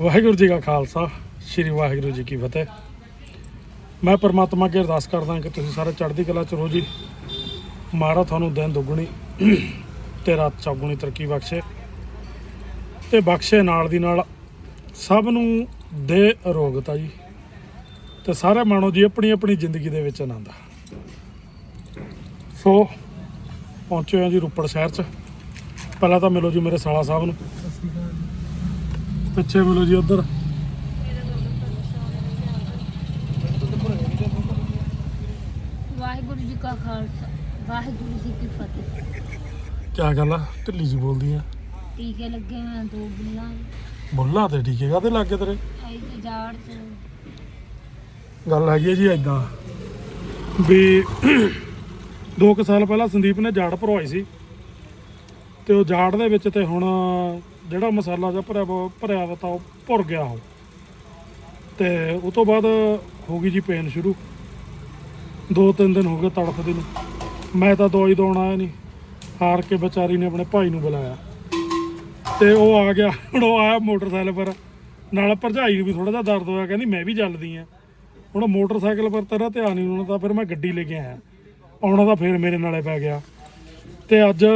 ਵਾਹਿਗੁਰੂ ਜੀ ਕਾ ਖਾਲਸਾ, ਸ੍ਰੀ ਵਾਹਿਗੁਰੂ ਜੀ ਕੀ ਫਤਿਹ। ਮੈਂ ਪਰਮਾਤਮਾ ਅੱਗੇ ਅਰਦਾਸ ਕਰਦਾ ਕਿ ਤੁਸੀਂ ਸਾਰੇ ਚੜ੍ਹਦੀ ਕਲਾ ਚ ਰਹੋ ਜੀ। ਮਾਰਾ ਤੁਹਾਨੂੰ ਦਿਨ ਦੁੱਗਣੀ ਤੇ ਰਾਤ ਚੌਗੁਣੀ ਤਰੱਕੀ ਬਖਸ਼ੇ। ਤੇ ਬਖਸ਼ੇ ਨਾਲ ਦੀ ਨਾਲ ਸਭ ਨੂੰ ਦੇ ਅਰੋਗਤਾ ਜੀ। ਤੇ ਸਾਰੇ ਮਾਣੋ ਜੀ ਆਪਣੀ ਆਪਣੀ ਜ਼ਿੰਦਗੀ ਦੇ ਵਿੱਚ ਆਨੰਦ ਸੋ, ਪਹੁੰਚੇ ਹਾਂ ਜੀ ਰੋਪੜ ਸ਼ਹਿਰ ਚ। ਪਹਿਲਾਂ ਤਾਂ ਮਿਲੋ ਜੀ ਮੇਰੇ ਸਾਲਾ ਸਾਹਿਬ ਨੂੰ। ਪਿੱਛੇ ਮਿਲੋ ਜੀ ਉਧਰ। ਵਾਹਿਗੁਰੂ ਜੀ ਕਾ ਖਾਲਸਾ ਵਾਹਿਗੁਰੂ ਜੀ ਕੀ ਫਤਿਹ। ਕਿਆ ਗੱਲ ਆ? ਢਿੱਲੀ ਜੀ ਬੋਲਦੀ ਆ। ਟੀਕੇ ਲੱਗੇ ਹੋਏ ਆ ਦੋ ਬੁੱਲਾਂ। ਬੁੱਲਾ ਤੇ ਠੀਕੇ ਕਾਦੇ ਲੱਗੇ ਤੇਰੇ? ਆਈ ਤੇ ਜਾੜ ਚ। ਗੱਲ ਹੈਗੀ ਹੈ ਜੀ ਐਦਾਂ ਵੀ ਦੋ ਕੁ ਸਾਲ ਪਹਿਲਾਂ ਸੰਦੀਪ ਨੇ ਜਾੜ ਭਰਵਾਈ ਸੀ। ਤੇ ਉਹ ਜਾੜ ਦੇ ਵਿੱਚ ਤੇ ਹੁਣ ਜਿਹੜਾ ਮਸਾਲਾ ਜਿਹਾ ਭਰਿਆ ਵਾ- ਭਰਿਆ ਵਾ ਤਾਂ ਉਹ ਭੁਰ ਗਿਆ ਉਹ। ਤੇ ਉਹ ਤੋਂ ਬਾਅਦ ਹੋ ਗਈ ਜੀ ਪੇਨ ਸ਼ੁਰੂ। ਦੋ ਤਿੰਨ ਦਿਨ ਹੋ ਗਏ ਤੜਫਦੀ ਨੂੰ। ਮੈਂ ਤਾਂ ਦਵਾਈ ਦਵਾਉਣ ਆਇਆ ਨਹੀਂ ਹਾਰ ਕੇ ਵਿਚਾਰੀ ਨੇ ਆਪਣੇ ਭਾਈ ਨੂੰ ਬੁਲਾਇਆ। ਤੇ ਉਹ ਆ ਗਿਆ। ਹੁਣ ਉਹ ਆਇਆ ਮੋਟਰਸਾਈਕਲ ਪਰ। ਨਾਲ ਭਰਜਾਈ ਨੂੰ ਵੀ ਥੋੜਾ ਜਿਹਾ ਦਰਦ ਹੋਇਆ। ਕਹਿੰਦੀ, ਮੈਂ ਵੀ ਚੱਲਦੀ ਆ। ਹੁਣ ਮੋਟਰਸਾਈਕਲ ਪਰ ਤੇਰਾ ਧਿਆਨ ਨਹੀਂ ਉਹਨਾਂ ਦਾ। ਫਿਰ ਮੈਂ ਗੱਡੀ ਲੈ ਕੇ ਆਇਆ। ਆਉਣਾ ਤਾਂ ਫਿਰ ਮੇਰੇ ਨਾਲੇ ਪੈ ਗਿਆ। ਤੇ ਅੱਜ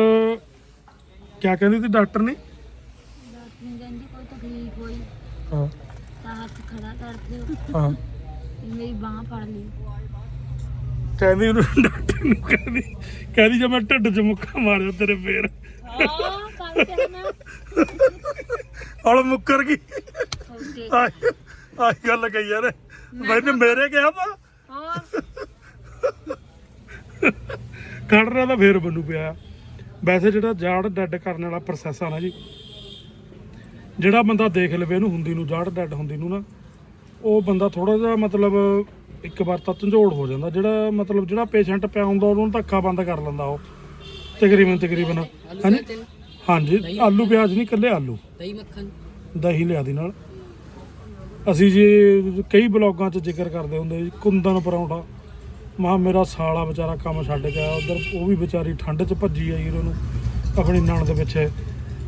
ਕਿਆ ਕਹਿੰਦੀ ਸੀ ਡਾਕਟਰ ਨੇ ਡਾਕਟਰ ਨੇ ਕਹਿੰਦੀ ਕੋਈ ਤਕਲੀਫ ਹੋਈ ਹਾਂ। ਤਾਂ ਹੱਥ ਖੜਾ ਕਰ ਦਿਓ। ਹਾਂ। ਤੇ ਮੇਰੀ ਬਾਹ ਫੜ ਲਈ ਕਹਿੰਦੀ ਉਹਨੂੰ ਡਾਕਟਰ ਨੂੰ ਕਹਿੰਦੀ ਕਹਿੰਦੀ ਜੇ ਮੈਂ ਢਿੱਡ 'ਚ ਮੁੱਕਾ ਮਾਰਿਆ ਤੇਰੇ ਫੇਰ। ਆ ਕੱਲ ਤੇ ਨਾ ਹਲ ਮੁੱਕਰ ਗਈ। ਓਕੇ। ਆਈ ਆਈ ਗੱਲ ਕਹੀ ਯਾਰ। ਮੈਨੂੰ ਮੇਰੇ ਕਿਹਾ ਤਾ ਹੋਰ ਖੜਨਾ ਤਾਂ ਫੇਰ ਮੈਨੂੰ ਪਿਆ। ਵੈਸੇ ਜਿਹੜਾ ਜਾੜ ਡੈਡ ਕਰਨ ਵਾਲਾ ਪ੍ਰੋਸੈਸ ਆ ਨਾ ਜੀ ਜਿਹੜਾ ਬੰਦਾ ਦੇਖ ਲਵੇ ਇਹਨੂੰ ਹੁੰਦੀ ਨੂੰ ਜਾੜ ਡੈਡ ਹੁੰਦੀ ਨੂੰ ਨਾ ਉਹ ਬੰਦਾ ਥੋੜਾ ਜਿਹਾ ਮਤਲਬ ਇੱਕ ਵਾਰ ਤਾਂ ਝੰਜੋੜ ਹੋ ਜਾਂਦਾ। ਜਿਹੜਾ ਮਤਲਬ ਜਿਹੜਾ ਪੇਸ਼ੈਂਟ ਪਿਆ ਹੁੰਦਾ ਉਹਨੂੰ ਅੱਖਾਂ ਬੰਦ ਕਰ ਲੈਂਦਾ ਉਹ। ਤਕਰੀਬਨ ਤਕਰੀਬਨ। ਹਾਂਜੀ? ਹਾਂਜੀ ਆਲੂ ਪਿਆਜ਼ ਨਹੀਂ ਕੱਲੇ ਆਲੂ। ਦਹੀਂ ਮੱਖਣ। ਦਹੀਂ ਲਿਆ ਦੀ ਨਾਲ। ਅਸੀਂ ਜੀ ਕਈ ਬਲੌਗਾਂ 'ਚ ਜ਼ਿਕਰ ਕਰਦੇ ਹੁੰਦੇ ਜੀ ਕੁੰਦਨ ਪਰੌਂਠਾ। ਮਾ ਮੇਰਾ ਸਾਲਾ ਵਿਚਾਰਾ ਕੰਮ ਛੱਡ ਗਿਆ ਉਧਰ ਉਹ ਵੀ ਵਿਚਾਰੀ ਠੰਡ 'ਚ ਭੱਜੀ ਆਈ ਉਹਨੂੰ ਆਪਣੀ ਨਣ ਦੇ ਪਿੱਛੇ।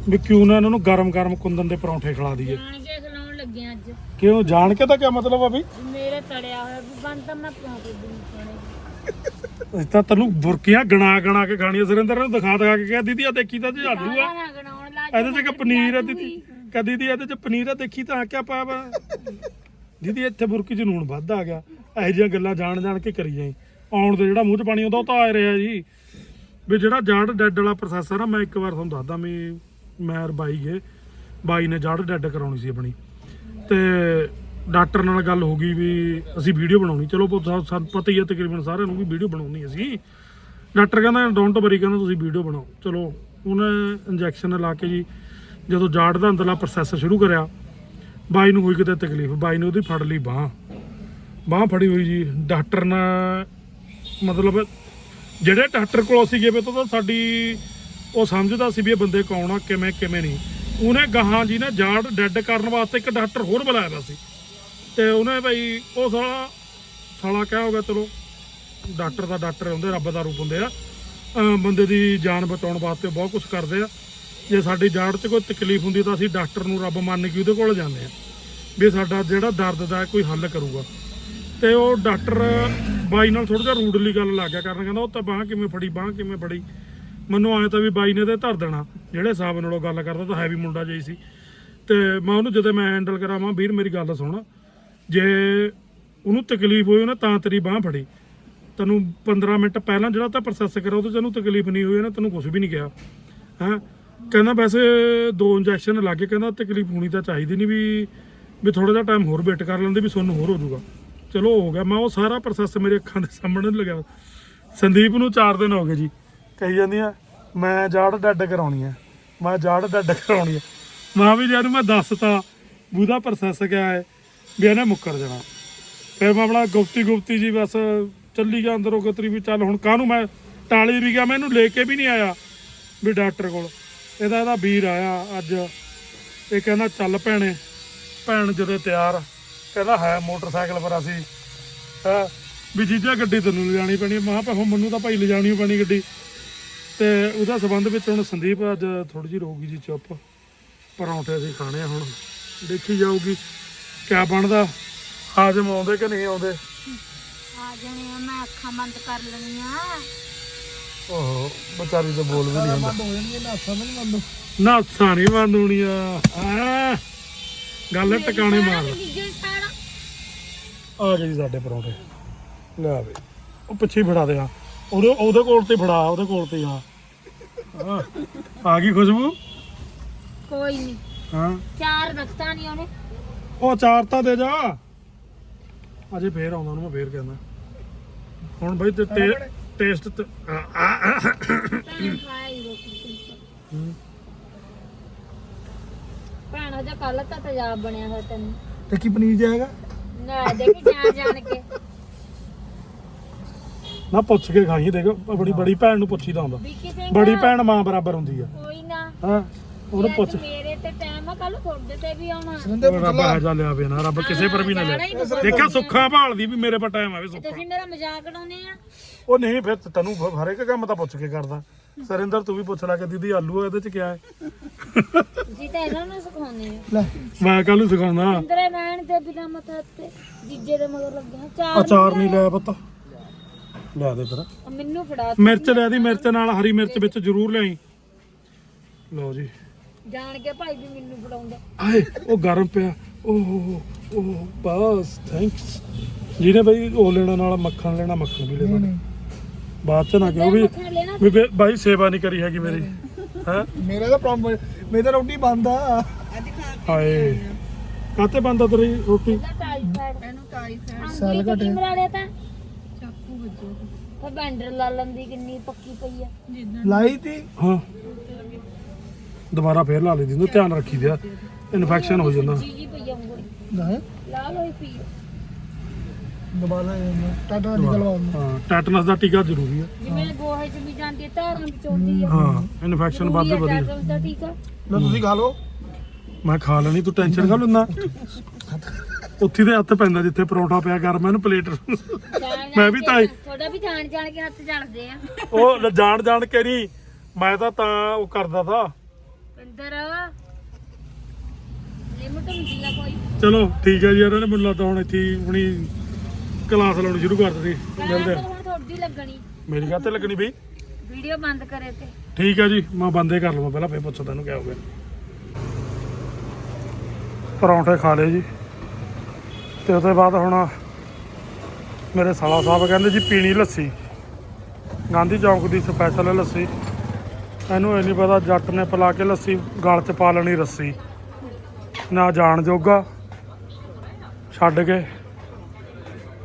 ਵੀ ਕਿਉਂ ਨਾ ਇਹਨਾਂ ਨੂੰ ਗਰਮ ਗਰਮ ਕੁੰਦਨ ਦੇ ਪਰੌਂਠੇ ਖਿਲਾ ਦਈਏ? ਜਾਣ ਕੇ ਖਿਲਾਉਣ ਲੱਗੇ ਅੱਜ। ਕਿਉਂ? ਜਾਣ ਕੇ ਤਾਂ ਕੀ ਮਤਲਬ ਆ ਵੀ? ਮੇਰੇ ਤੜਿਆ ਹੋਇਆ ਵੀ ਬੰਦ ਤਾਂ ਮੈਂ ਪਰੌਂਠੇ ਵੀ ਨਹੀਂ ਖਾਣੇ। ਅਸੀਂ ਤਾਂ ਤੈਨੂੰ ਬੁਰਕੀਆਂ ਗਣਾ ਗਣਾ ਕੇ ਖਾਣੀਆਂ। ਸੁਰਿੰਦਰ ਨੂੰ ਦਿਖਾ ਦਿਖਾ ਕੇ ਕਿਹਾ ਦੀਦੀ ਆ ਦੇਖੀ ਤਾਂ ਜੀ ਆਲੂ ਆ। ਨਾ ਗਣਾਉਣ ਲੱਗ ਇਹਦੇ 'ਚ ਕਿ ਪਨੀਰ ਆ ਦੀਦੀ। ਕਹ ਦੀਦੀ ਇਹਦੇ 'ਚ ਪਨੀਰ ਆ ਦੇਖੀ ਤਾਂ ਕਿਆ ਪਾਇਆ ਵਾ। ਦੀਦੀ ਇੱਥੇ ਬੁਰਕੀ 'ਚ ਨੂਣ ਵੱਧ ਆ ਗਿਆ। ਇਹੋ ਜਿਹੀਆਂ ਗੱਲਾਂ ਜਾਣ ਜਾਣ ਕੇ ਕਰੀ ਜਾਈ ਆਉਣ ਦੇ ਜਿਹੜਾ ਮੂੰਹ 'ਚ ਪਾਣੀ ਆਉਂਦਾ ਉਹ ਤਾਂ ਆ ਰਿਹਾ ਜੀ। ਵੀ ਜਿਹੜਾ ਜਾੜ ਡੈਡ ਵਾਲਾ ਪ੍ਰੋਸੈਸ ਆ ਨਾ ਮੈਂ ਇੱਕ ਵਾਰ ਤੁਹਾਨੂੰ ਦੱਸਦਾ ਵੀ ਮੈਂ ਔਰ ਬਾਈ ਗਏ। ਬਾਈ ਨੇ ਜਾੜ ਡੈਡ ਕਰਾਉਣੀ ਸੀ ਆਪਣੀ। ਤੇ ਡਾਕਟਰ ਨਾਲ ਗੱਲ ਹੋ ਗਈ ਵੀ ਅਸੀਂ ਵੀਡੀਓ ਬਣਾਉਣੀ। ਚਲੋ ਸਾਨੂੰ ਪਤਾ ਹੀ ਹੈ ਤਕਰੀਬਨ ਸਾਰਿਆਂ ਨੂੰ ਵੀ ਵੀਡੀਓ ਬਣਾਉਣੀ ਅਸੀਂ। ਡਾਕਟਰ ਕਹਿੰਦਾ ਡੋਂਟ ਵਰੀ ਕਹਿੰਦਾ ਤੁਸੀਂ ਵੀਡੀਓ ਬਣਾਓ। ਚਲੋ, ਉਹਨੇ ਇੰਜੈਕਸ਼ਨ ਲਾ ਕੇ ਜੀ, ਜਦੋਂ ਜਾੜ ਦਾ ਅੰਦਰਲਾ ਪ੍ਰੋਸੈਸ ਸ਼ੁਰੂ ਕਰਿਆ, ਬਾਈ ਨੂੰ ਹੋਈ ਕਿਤੇ ਤਕਲੀਫ। ਬਾਈ ਨੇ ਉਹਦੀ ਫੜ ਲਈ ਬਾਹ। ਬਾਹ ਫੜੀ ਹੋਈ ਜੀ। ਡਾਕਟਰ ਨੇ ਮਤਲਬ, ਜਿਹੜੇ ਡਾਕਟਰ ਕੋਲ ਅਸੀਂ ਗਏ ਵੇ ਤਾਂ ਸਾਡੀ ਉਹ ਸਮਝਦਾ ਸੀ ਵੀ ਇਹ ਬੰਦੇ ਕੌਣ ਆ, ਕਿਵੇਂ ਕਿਵੇਂ ਨਹੀਂ। ਉਹਨੇ ਗਾਹਾਂ ਜੀ ਨੇ ਜਾੜ ਡੈੱਡ ਕਰਨ ਵਾਸਤੇ ਇੱਕ ਡਾਕਟਰ ਹੋਰ ਬੁਲਾਇਆ ਵਾ ਸੀ। ਤੇ ਉਹਨੇ ਭਾਈ ਉਹ ਸਾਲਾ ਸਾਲਾ ਕਿਆ ਹੋ ਗਿਆ ਚਲੋ ਡਾਕਟਰ ਦਾ ਡਾਕਟਰ ਹੁੰਦੇ, ਰੱਬ ਦਾ ਰੂਪ ਹੁੰਦੇ ਆ। ਬੰਦੇ ਦੀ ਜਾਨ ਬਚਾਉਣ ਵਾਸਤੇ ਬਹੁਤ ਕੁਝ ਕਰਦੇ ਆ। ਜੇ ਸਾਡੀ ਜਾੜ 'ਚ ਕੋਈ ਤਕਲੀਫ ਹੁੰਦੀ ਤਾਂ ਅਸੀਂ ਡਾਕਟਰ ਨੂੰ ਰੱਬ ਮੰਨ ਕੇ ਉਹਦੇ ਕੋਲ ਜਾਂਦੇ ਆ। ਵੀ ਸਾਡਾ ਜਿਹੜਾ ਦਰਦ ਦਾ ਕੋਈ ਹੱਲ ਕਰੂਗਾ। ਤੇ ਉਹ ਡਾਕਟਰ ਬਾਈ ਨਾਲ ਥੋੜਾ ਜਿਹਾ ਰੂਡਲੀ ਗੱਲ ਲੱਗ ਗਿਆ, ਕਰਨ ਕਹਿੰਦਾ, ਉਹ ਤਾਂ ਬਾਹ ਕਿਵੇਂ ਫੜੀ, ਬਾਹ ਕਿਵੇਂ ਫੜੀ? ਮੈਨੂੰ ਆਇਆ ਤਾਂ ਵੀ ਬਾਈ ਨੇ ਤੇ ਧਰ ਦੇਣਾ। ਜਿਹੜੇ ਹਿਸਾਬ ਨਾਲੋਂ ਗੱਲ ਕਰਦਾ ਤਾਂ ਹੈ ਵੀ ਮੁੰਡਾ ਜਿਹਾ ਸੀ। ਤੇ ਮੈਂ ਉਹਨੂੰ ਜਦੋਂ ਮੈਂ ਹੈਂਡਲ ਕਰਾਵਾਂ, ਵੀਰ ਮੇਰੀ ਗੱਲ ਸੁਣ। ਜੇ ਉਹਨੂੰ ਤਕਲੀਫ ਹੋਈ ਉਹਨੇ ਤਾਂ ਤੇਰੀ ਬਾਹ ਫੜੀ। ਤੈਨੂੰ 15 ਮਿੰਟ ਪਹਿਲਾਂ ਜਿਹੜਾ ਤਾਂ ਪ੍ਰੋਸੈਸ ਕਰਾ ਉਹਦੇ ਚ ਤੈਨੂੰ ਤਕਲੀਫ ਨਹੀਂ ਹੋਈ ਨਾ, ਤੈਨੂੰ ਕੁਝ ਵੀ ਨਹੀਂ ਕਿਹਾ। ਹੈਂ? ਕਹਿੰਦਾ ਵੈਸੇ ਦੋ ਇੰਜੈਕਸ਼ਨ ਲੱਗੇ ਕਹਿੰਦਾ ਤਕਲੀਫ ਹੋਣੀ ਤਾਂ ਚਾਹੀਦੀ ਨਹੀਂ ਵੀ ਵੀ ਥੋੜਾ ਜਿਹਾ ਟਾਈਮ ਹੋਰ ਵੇਟ ਕਰ ਲੈਂਦੇ, ਵੀ ਸੁੰਨ ਹੋਰ ਹੋ ਜਾਊਗਾ। ਚਲੋ ਹੋ ਗਿਆ, ਮੈਂ ਉਹ ਸਾਰਾ ਪ੍ਰੋਸੈਸ ਮੇਰੇ ਅੱਖਾਂ ਦੇ ਸਾਹਮਣੇ ਲੱਗਿਆ ਸੰਦੀਪ ਨੂੰ 4 ਦਿਨ ਹੋ ਗਏ ਜੀ। ਕਹੀ ਜਾਂਦੀ ਆ, ਮੈਂ ਜਾੜ ਡੱਡ ਕਰਾਉਣੀ ਆ, ਮੈਂ ਜਾੜ ਡੱਡ ਕਰਾਉਣੀ ਆ। ਮਾਂ ਵੀ ਜਦ ਮੈਂ ਦੱਸਤਾ ਬੂਦਾ ਪ੍ਰੋਸੈਸ ਕਿਆ ਹੈ, ਵੀ ਇਹਨੇ ਮੁੱਕਰ ਜਾਣਾ। ਫਿਰ ਮੈਂ ਆਪਣਾ ਗੁਪਤੀ ਗੁਪਤੀ ਜੀ ਬਸ ਚੱਲੀ ਗਿਆ ਅੰਦਰੋਂ ਗਤਰੀ ਵੀ ਚੱਲ ਹੁਣ ਕਾਹਨੂੰ ਮੈਂ ਟਾਲੀ ਵੀ ਗਿਆ, ਮੈਂ ਇਹਨੂੰ ਲੈ ਕੇ ਵੀ ਨਹੀਂ ਆਇਆ ਵੀ ਡਾਕਟਰ ਕੋਲ। ਇਹਦਾ ਇਹਦਾ ਵੀਰ ਆਇਆ ਅੱਜ, ਇਹ ਕਹਿੰਦਾ ਚੱਲ ਭੈਣੇ, ਭੈਣ ਜਦੋਂ ਤਿਆਰ, ਕਹਿੰਦਾ ਹੈ ਮੋਟਰਸਾਈਕਲ ਪਰ ਅਸੀਂ। ਹੈਂ, ਵੀ ਜੀਜਾ ਗੱਡੀ ਤੈਨੂੰ ਲਿਜਾਣੀ ਪੈਣੀ ਹੈ। ਮੈਂ ਕਿਹਾ ਮੈਨੂੰ ਤਾਂ ਭਾਈ ਲਿਜਾਣੀ ਪੈਣੀ ਗੱਡੀ। ਤੇ ਉਹਦਾ ਸਬੰਧ ਵਿੱਚ ਹੁਣ ਸੰਦੀਪ ਅੱਜ ਥੋੜੀ ਜਿਹੀ ਰਹੂਗੀ ਜੀ ਚੁੱਪ। ਪਰੌਂਠੇ ਅਸੀਂ ਖਾਣੇ ਆ ਹੁਣ। ਦੇਖੀ ਜਾਊਗੀ ਕਿਆ ਬਣਦਾ। ਹਾਜ਼ਮ ਆਉਂਦੇ ਕਿ ਨਹੀਂ ਆਉਂਦੇ? ਆ ਜਾਣੇ ਆ ਮੈਂ ਅੱਖਾਂ ਬੰਦ ਕਰ ਲੈਣੀਆਂ। ਓਹ ਵਿਚਾਰੀ ਤਾਂ ਬੋਲ ਵੀ ਨਹੀਂ ਹੁੰਦਾ। ਬੰਦ ਹੋ ਜਾਣਗੇ ਨਾ ਹੱਥਾਂ ਨਹੀਂ ਬੰਦ। ਹੋਣੀਆਂ। ਆ ਗੱਲ ਟਿਕਾਣੇ ਮਾਰ। ਆ ਗਏ ਜੀ ਸਾਡੇ ਪਰੌਂਠੇ। ਲੈ ਆਵੇ ਉਹ ਪਿੱਛੇ ਹੀ ਫੜਾ ਦੇ ਆ। ਉਹਦੇ ਉਹਦੇ ਕੋਲ ਤੇ ਫੜਾ ਉਹਦੇ ਕੋਲ ਤੇ ਆ। ਹਾਂ। ਆ ਗਈ ਖੁਸ਼ਬੂ? ਕੋਈ ਨਹੀਂ ਹਾਂ। ਚਾਰ ਰੱਖਤਾ ਨਹੀਂ ਉਹਨੇ। ਉਹ ਚਾਰ ਤਾਂ ਦੇ ਜਾ। ਅਜੇ ਫੇਰ ਆਉਂਦਾ ਉਹਨੂੰ ਮੈਂ ਫੇਰ ਕਹਿੰਦਾ। ਹੁਣ ਬਈ ਤੇ ਟੇਸਟ ਤੇ ਆ, ਆ, ਆ। ਭੈਣ ਖਾਈ ਰੋਟੀ ਹੂੰ। ਭੈਣ ਅਜਾ ਕੱਲ ਤਾਂ ਤੇਜ਼ਾਬ ਬਣਿਆ ਹੋਇਆ ਤੈਨੂੰ। ਤੇ ਕੀ ਪਨੀਰ ਜਾਏਗਾ ਨਾ ਦੇਖੀ ਜਾਣ ਜਾਣ ਕੇ। ਨਾ ਪੁੱਛ ਕੇ ਖਾਈ ਦੇਖ ਬੜੀ ਬੜੀ ਭੈਣ ਨੂੰ ਪੁੱਛੀਦਾ ਹੁੰਦਾ। ਵਿੱਕੀ ਸਿੰਘ ਬੜੀ ਭੈਣ ਮਾਂ ਬਰਾਬਰ ਹੁੰਦੀ ਆ। ਕੋਈ ਨਾ। ਹਾਂ? ਉਹਨੂੰ ਜੇ ਪੁੱਛ। ਮੇਰੇ ਤੇ ਟਾਈਮ ਆ ਕੱਲ ਤੁਹਾਡੇ ਤੇ ਵੀ ਆਉਣਾ। ਸੁਣਦੇ ਉਹ ਰੱਬ ਹੈ ਜਾ ਲਿਆ ਵੇ ਨਾ ਰੱਬ ਕਿਸੇ ਪਰ ਵੀ ਨਾ ਲੈ ਹੀ ਤਾਂ ਦੇਖਿਆ ਸੁੱਖਾ ਭਾਲਦੀ ਵੀ ਮੇਰੇ ਪਰ ਟਾਈਮ ਆਵੇ ਸੁੱਖਾ। ਤੁਸੀਂ ਮੇਰਾ ਮਜ਼ਾਕ ਉਡਾਉਂਦੇ ਆ। ਉਹ ਨਹੀਂ ਫਿਰ ਤੈਨੂੰ ਹ- ਹਰ ਇੱਕ ਕੰਮ ਤਾਂ ਪੁੱਛ ਕੇ ਕਰਦਾ। ਸਰਿੰਦਰ ਤੂੰ ਵੀ ਪੁੱਛ ਲੈ ਕਿ ਦੀਦੀ ਆਲੂ ਇਹਦੇ ਚ ਕਿਆ ਹੈ? ਤੁਸੀਂ ਤਾਂ ਇਹਨਾਂ ਨੂੰ ਸਿਖਾਉਂਦੇ ਆ। ਲੈ। ਮੈਂ ਕੱਲ ਨੂੰ ਸਿਖਾਉਣਾ ਅੰਦਰੇ ਰਹਿਣ ਦੇ ਬਿਨਾ ਮਤਲਬ ਤੇ ਜੀਜੇ ਦੇ ਮਗਰ ਲੱਗਿਆ ਚਾਰ ਅਚਾਰ ਨਹੀਂ ਲਿਆ ਪੁੱਤ। ਲਿਆ ਦੇ ਫਿਰ ਮੈਨੂੰ ਫੜਾ ਮਿਰਚ ਲੈ ਦੀ ਮਿਰਚ ਨਾਲ ਹਰੀ ਮਿਰਚ ਵਿੱਚ ਜ਼ਰੂਰ ਲਿਆਈ। ਲਓ ਜੀ। ਜਾਣ ਕੇ ਭਾਈ ਵੀ ਮੈਨੂੰ ਫੜਾਉਂਦਾ। ਆਏ ਉਹ ਗਰਮ ਪਿਆ। ਓਹ ਓਹ ਬਸ ਥੈਂਕਸ ਜਿਹਨੇ ਬਈ ਉਹ ਲੈਣਾ ਨਾਲ ਮੱਖਣ ਲੈਣਾ ਮੱਖਣ ਵੀ ਲੈ ਨਹੀਂ ਸਕਦਾ ਨਹੀਂ ਬਾਅਦ ਚ ਨਾ ਕਿਉਂ ਵੀ ਮੱਖਣ ਲੈਣਾ ਵੀ ਬੇ- ਬਾਈ ਸੇਵਾ ਨਹੀਂ ਕਰੀ ਹੈਗੀ ਮੇਰੀ। ਹੈ? ਮੇਰਾ ਤਾਂ ਪ੍ਰੋਬਲਮ ਮੇਰੀ ਤਾਂ ਰੋਟੀ ਬੰਦ ਆ। ਹਾਏ। ਕਾਤੇ ਬੰਦਾ ਤੇਰੀ ਰੋਟੀ? ਇਹਦਾ ਟਾਈਫਾਇਡ ਇਹਨੂੰ ਟਾਈਫਾਇਡ ਸਾਲ ਘੱਟ। ਮਰਾ ਲਿਆ ਤਾਂ। ਤਾਂ ਬੈਂਡਰ ਲਾ ਲੰਦੀ ਕਿੰਨੀ ਪੱਕੀ ਪਈ ਆ। ਲਾਈ ਤੀ? ਹਾਂ। ਦੁਬਾਰਾ ਫੇਰ ਲਾ ਲਈ ਦੀ ਧਿਆਨ ਰੱਖੀ ਦਿਆ ਇਨਫੈਕਸ਼ਨ ਹੋ ਜਾਂਦਾ। ਜੀ ਜੀ ਪਈ ਆ ਉਂਗਲੀ। ਨਾ ਲਾਲ ਹੋਈ ਪਈ ਆ। ਦੁਬਾਰਾ ਟਾਟਾ ਨਿਕਲਵਾ ਹਾਂ ਟੈਟਨਸ ਦਾ ਟੀਕਾ ਜ਼ਰੂਰੀ ਆ। ਜਿਵੇਂ ਗੋਹੇ ਚ ਵੀ ਜਾਂਦੀ ਆ ਧਾਰਾਂ ਵਿੱਚ ਆਉਂਦੀ ਆ। ਹਾਂ ਇਨਫੈਕਸ਼ਨ ਵੱਧ ਆ। ਵਧੀਆ ਟੈਟਨਸ ਦਾ ਟੀਕਾ। ਲਓ ਤੁਸੀਂ ਖਾ ਲਓ। ਮੈਂ ਖਾ ਲੈਣੀ ਤੂੰ ਟੈਨਸ਼ਨ ਕਾ ਲੈਂਦਾ ਉੱਥੇ ਦੇ ਹੱਥ ਪੈਂਦਾ ਜਿੱਥੇ ਪਰੌਂਠਾ ਪਿਆ ਕਰ ਮੈਂ ਇਹਨੂੰ ਪਲੇਟ। ਮੈਂ ਵੀ ਤਾਂ ਤੁਹਾਡਾ ਵੀ ਜਾਣ ਜਾਣ ਕੇ ਹੱਥ ਜਲਦੇ ਆ। ਉਹ ਜਾਣ ਜਾਣ ਕੇ ਨਹੀਂ ਮੈਂ ਤਾਂ ਤਾਂ ਉਹ ਕਰਦਾ ਤਾ। ਪਿੰਦਰ ਲਿਮਟ ਹੁੰਦੀ ਆ ਕੋਈ। ਚਲੋ ਠੀਕ ਹੈ ਜੀ ਇਹਨੇ ਮੈਨੂੰ ਲੱਗਦਾ ਹੁਣ ਇੱਥੇ ਹੀ ਆਪਣੀ ਕਲਾਸ ਲਾਉਣੀ ਸ਼ੁਰੂ ਕਰ ਦਿੱਤੀ। ਮਿਲਦੇ ਆ। ਹੁਣ ਤੁਹਾਡੀ ਲੱਗਣੀ। ਮੇਰੀ ਕਾਤੇ ਲੱਗਣੀ ਬਈ? ਵੀਡੀਓ ਬੰਦ ਕਰੇ ਤੇ। ਠੀਕ ਹੈ ਜੀ ਮੈਂ ਬੰਦੇ ਕਰ ਲਵਾਂ ਪਹਿਲਾਂ ਫੇਰ ਪੁੱਛਦਾ ਤੈਨੂੰ ਕਿਆ ਹੋ ਗਿਆ। ਪਰੌਂਠੇ ਖਾ ਲਏ ਜੀ। ਤੇ ਉਹਦੇ ਬਾਅਦ ਹੁਣ ਮੇਰੇ ਸਾਲਾ ਸਾਹਿਬ ਕਹਿੰਦੇ ਜੀ ਪੀਣੀ ਲੱਸੀ। ਗਾਂਧੀ ਚੌਂਕ ਦੀ ਸਪੈਸ਼ਲ ਲੱਸੀ। ਇਹਨੂੰ ਇਹ ਨਹੀਂ ਪਤਾ ਜੱਟ ਨੇ ਪਿਲਾ ਕੇ ਲੱਸੀ ਗਲ 'ਚ ਪਾ ਲੈਣੀ ਰੱਸੀ। ਨਾ ਜਾਣ ਜੋਗਾ। ਛੱਡ ਕੇ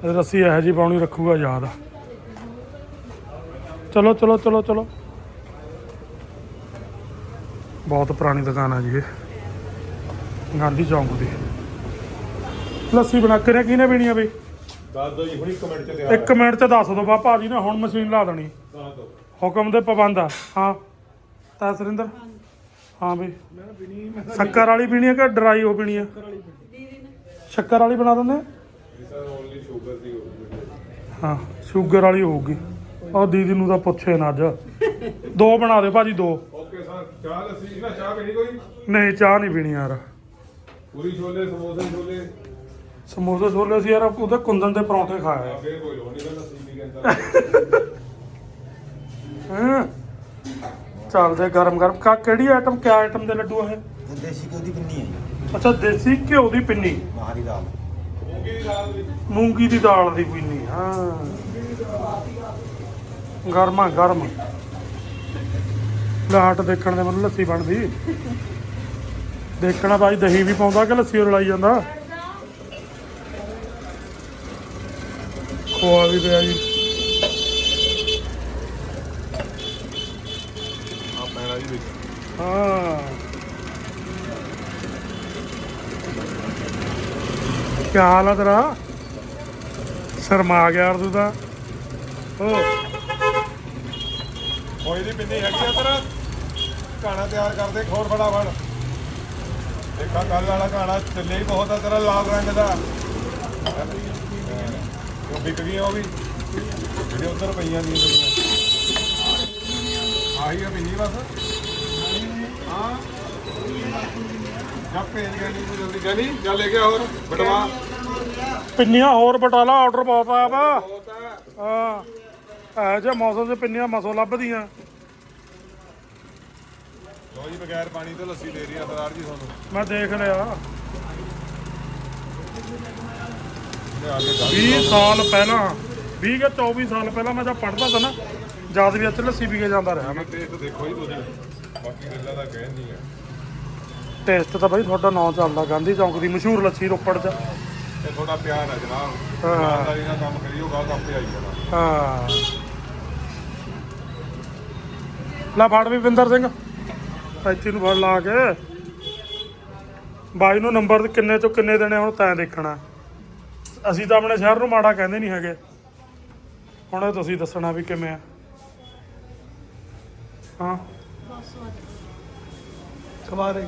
ਇਹ ਰੱਸੀ ਇਹੋ ਜੀ ਪਾਉਣੀ ਰੱਖੂਗਾ ਯਾਦ। ਚਲੋ ਚਲੋ ਚਲੋ ਚਲੋ। ਬਹੁਤ ਪੁਰਾਣੀ ਦੁਕਾਨ ਆ ਜੀ ਇਹ। ਗਾਂਧੀ ਚੌਂਕ ਦੀ। ਲੱਸੀ ਬਣਾ ਕੇ ਕਿਹਨੇ ਪੀਣੀ ਆ ਬਈ? ਦੱਸ ਦੋ ਜੀ ਹੁਣੀ ਕਮੈਂਟ ਚ ਤਿਆਰ ਇੱਕ ਮਿੰਟ ਚ ਦੱਸ ਦੋ ਬਾ ਭਾਜੀ ਨੇ ਹੁਣ ਮਸ਼ੀਨ ਲਾ ਦੇਣੀ। ਦੱਸ ਦੋ ਹੁਕਮ ਦੇ ਪਾਬੰਦ ਆ। ਹਾਂ। ਤਾਂ ਸੁਰਿੰਦਰ? ਹਾਂ ਬਈ। ਸ਼ੱਕਰ ਵਾਲੀ ਪੀਣੀ ਆ ਕਿ ਡਰਾਈ ਉਹ ਪੀਣੀ ਆ? ਸ਼ੱਕਰ ਵਾਲੀ ਬਣਾ ਦਿੰਦੇ ਸਰ ਓਨਲੀ ਸ਼ੂਗਰ ਦੀ ਹੋਊਗੀ ਹਾਂ ਸ਼ੂਗਰ ਵਾਲੀ ਹੋਊਗੀ। ਉਹ ਦੀਦੀ ਨੂੰ ਤਾਂ ਪੁੱਛੇ ਨਾ ਅੱਜ। ਦੋ ਬਣਾ ਦਿਓ ਭਾਜੀ ਦੋ। ਓਕੇ ਸਰ ਚਾਹ ਲੱਸੀ ਨਾ ਚਾਹ ਪੀਣੀ ਕੋਈ? ਨਹੀਂ ਚਾਹ ਨਹੀਂ ਪੀਣੀ ਯਾਰ। ਪੂਰੀ ਛੋਲੇ ਸਮੋਸੇ ਛੋਲੇ। ਸਮੋਸੇ ਛੋਲੇ ਸੀ ਯਾਰ ਉਹਦੇ ਕੁੰਦਨ ਦੇ ਪਰੌਂਠੇ ਖਾਏ ਆ। ਫੇਰ ਕੋਈ ਲੋੜ ਨਹੀਂ ਤਾਂ ਲੱਸੀ ਵੀ ਕਹਿੰਦਾ। ਹਾਂ? ਚੱਲਦੇ ਗਰਮ ਗਰਮ। ਕਾ ਕਿਹੜੀ ਆਈਟਮ ਕਿਆ ਆਈਟਮ ਦੇ ਲੱਡੂ ਆ ਇਹ? ਦੇਸੀ ਘਿਓ ਦੀ ਪਿੰਨੀ ਹੈ ਜੀ। ਅੱਛਾ ਦੇਸੀ ਘਿਓ ਦੀ ਪਿੰਨੀ। ਮਾਹਰੀ ਦਾਲ। ਮੂੰਗੀ ਦੀ ਦਾਲ ਦੀ ਮੂੰਗੀ ਦੀ ਦਾਲ ਦੀ ਪਿੰਨੀ ਹਾਂ। ਗਰਮਾ ਗਰਮ। ਲਾਟ ਦੇਖਣ ਦੇ ਮੈਨੂੰ ਲੱਸੀ ਬਣਦੀ। ਦੇਖਣਾ ਬਾਈ ਦਹੀਂ ਵੀ ਪਾਉਂਦਾ ਕਿ ਲੱਸੀ ਰਲਾਈ ਜਾਂਦਾ? ਖੋਆ ਵੀ ਪਿਆ ਜੀ। ਆ ਪੈਣਾ ਜੀ ਵਿੱਚ। ਹਾਂ। ਕੀ ਹਾਲ ਆ ਤੇਰਾ? ਸ਼ਰਮਾ ਗਿਆ ਯਾਰ ਤੂੰ ਤਾਂ ਓ। ਕੋਈ ਦੀ ਪਿੰਨੀ ਹੈਗੀ ਆ ਤੇਰਾ। ਖਾਣਾ ਤਿਆਰ ਕਰਦੇ ਖੋਰ ਫਟਾਫਟ। ਦੇਖਾ ਕੱਲ ਵਾਲਾ ਖਾਣਾ ਚੱਲੇ ਹੀ ਬਹੁਤ ਆ ਤੇਰਾ ਲਾਲ ਰੰਗ ਦਾ। ਉਹ ਵਿਕ ਗਈਆਂ ਉਹ ਵੀ। ਜਿਹੜੇ ਉੱਧਰ ਪਈਆਂ ਨਹੀਂ ਪਈਆਂ ਆਹੀ ਆ ਪਿੰਨੀ ਬਸ। ਹਾਂ। ਜਾਂ ਭੇਜ ਗਿਆ ਨਹੀਂ ਤੂੰ ਜਲਦੀ। ਜਾਨੀ ਜਾ ਲੈ ਗਿਆ ਹੋਰ ਬਟਵਾ। ਪਿੰਨੀਆਂ ਹੋਰ ਬਟਾਲਾ ਆਰਡਰ ਬਹੁਤ ਆਇਆ ਵਾ ਹੈ। ਜੇ ਮੌਸਮ 'ਚ ਪਿੰਨੀਆਂ ਮਸੋ ਲੱਭਦੀਆਂ। ਲੋ ਜੀ ਬਗੈਰ ਪਾਣੀ ਤੋਂ ਲੱਸੀ ਦੇ ਰਹੀ ਆ ਸਰਦਾਰ ਜੀ ਤੁਹਾਨੂੰ। ਮੈਂ ਦੇਖ ਲਿਆ ਇਹ ਆ ਕੇ ਗੱਲ 20 ਸਾਲ ਪਹਿਲਾਂ 20 ਕੇ 24 ਸਾਲ ਪਹਿਲਾਂ ਮੈਂ ਜਦ ਪੜਦਾ ਸੀ ਨਾ ਜਦ ਵੀ ਇੱਥੇ ਲੱਸੀ ਪੀ ਕੇ ਜਾਂਦਾ ਰਿਹਾ ਮੈਂ। ਟੇਸਟ ਦੇਖੋ ਜੀ ਤੁਸੀਂ। ਬਾਕੀ ਗੱਲਾਂ ਦਾ ਕਹਿਣ ਨਹੀਂ ਆ। ਟੇਸਟ ਤਾਂ ਬਾਈ ਤੁਹਾਡਾ ਨਾਂ ਚੱਲਦਾ ਗਾਂਧੀ ਚੌਂਕ ਦੀ ਮਸ਼ਹੂਰ ਲੱਸੀ ਰੋਪੜ 'ਚ। ਇਹ ਤੁਹਾਡਾ ਪਿਆਰ ਹੈ ਜਨਾਬ। ਹਾਂ। ਇਮਾਨਦਾਰੀ ਨਾਲ ਕੰਮ ਕਰੀਓ ਗੱਲ ਆਪੇ ਆਈ ਜਾਣਾ। ਹਾਂ। ਲੈ ਫੜ ਵੀ ਵਿੰਦਰ ਸਿੰਘ। ਇੱਥੇ ਨੂੰ ਫੜ ਲਾ ਕੇ। ਬਾਈ ਨੂੰ ਨੰਬਰ ਕਿੰਨੇ ਚੋਂ ਕਿੰਨੇ ਦੇਣੇ ਹੁਣ ਤੈਂ ਦੇਖਣਾ। ਅਸੀਂ ਤਾਂ ਆਪਣੇ ਸ਼ਹਿਰ ਨੂੰ ਮਾੜਾ ਕਹਿੰਦੇ ਨਹੀਂ ਹੈਗੇ। ਹੁਣ ਇਹ ਤੁਸੀਂ ਦੱਸਣਾ ਵੀ ਕਿਵੇਂ ਆ। ਹਾਂ। ਸਵਾਰੇ